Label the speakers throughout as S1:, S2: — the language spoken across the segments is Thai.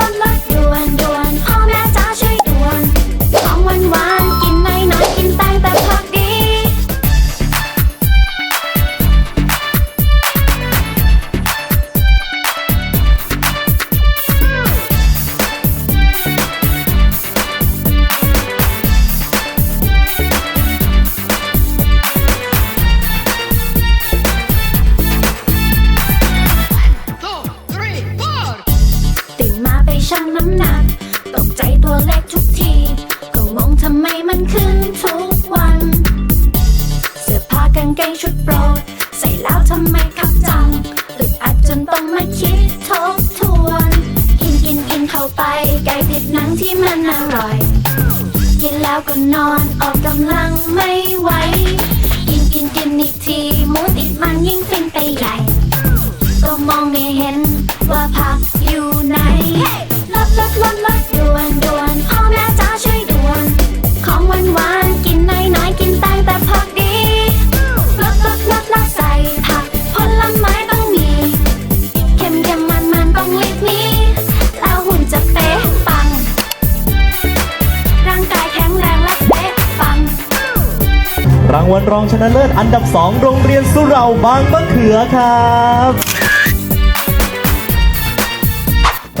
S1: ลด หนัก ตกใจตัวเล็กทุกที ก็งงทำไมมันขึ้นทุกวัน เสื้อผ้ากางเกงชุดโปรด ใส่แล้วทำไมคับจังอึดอัดจนต้องมาคิดทบทวน กินกินกินเข้าไป ไก่ติดหนังที่มันอร่อย กินแล้วก็นอนออกกำลังไม่ ราง
S2: วัลรองชนะเลิศอันดับ 2 โรงเรียนสุเหราบางมะเขือครับ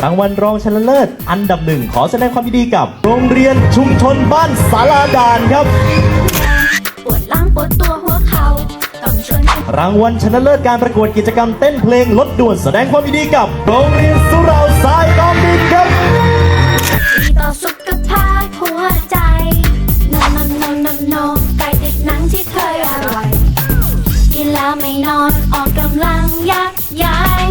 S2: รางวัลรองชนะเลิศอันดับหนึ่งขอแสดงความยินดีกับ โรงเรียนชุมชนบ้านสาราดานครับ
S1: ปวดหลังปวดตัวหัวเข่าต้องชวนกัน
S2: รางวัลชนะเลิศการประกวดกิจกรรมเต้นเพลงลดด่วนแสดงความยินดีกับ โรงเรียนสุเหราสายน้องบินครับ
S1: ดีต่อสุขภาพหัวใจโนโนโไม่นอนออกกำลังยักย้าย